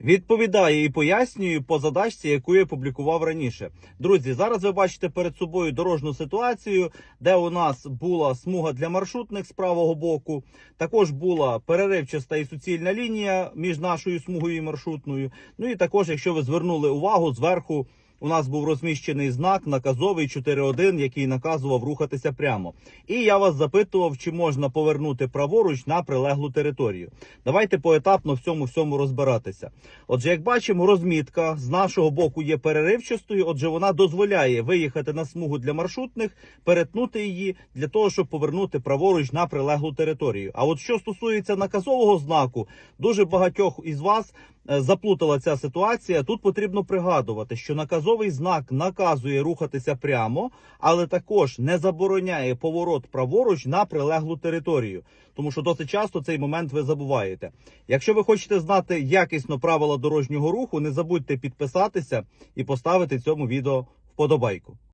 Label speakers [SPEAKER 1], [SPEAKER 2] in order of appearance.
[SPEAKER 1] Відповідає і пояснюю по задачці, яку я публікував раніше. Друзі, зараз ви бачите перед собою дорожню ситуацію, де у нас була смуга для маршрутних з правого боку. Також була переривчаста і суцільна лінія між нашою смугою і маршрутною. Ну і також, якщо ви звернули увагу, зверху у нас був розміщений знак наказовий 4.1, який наказував рухатися прямо. І я вас запитував, чи можна повернути праворуч на прилеглу територію. Давайте поетапно в цьому всьому розбиратися. Отже, як бачимо, розмітка з нашого боку є переривчастою. Отже, вона дозволяє виїхати на смугу для маршрутних, перетнути її для того, щоб повернути праворуч на прилеглу територію. А от що стосується наказового знаку, дуже багатьох із вас е, заплутала ця ситуація. Тут потрібно пригадувати, що наказовий знак наказує рухатися прямо, але також не забороняє поворот праворуч на прилеглу територію. Тому що досить часто цей момент ви забуваєте. Якщо ви хочете знати якісно правила дорожнього руху, не забудьте підписатися і поставити цьому відео вподобайку.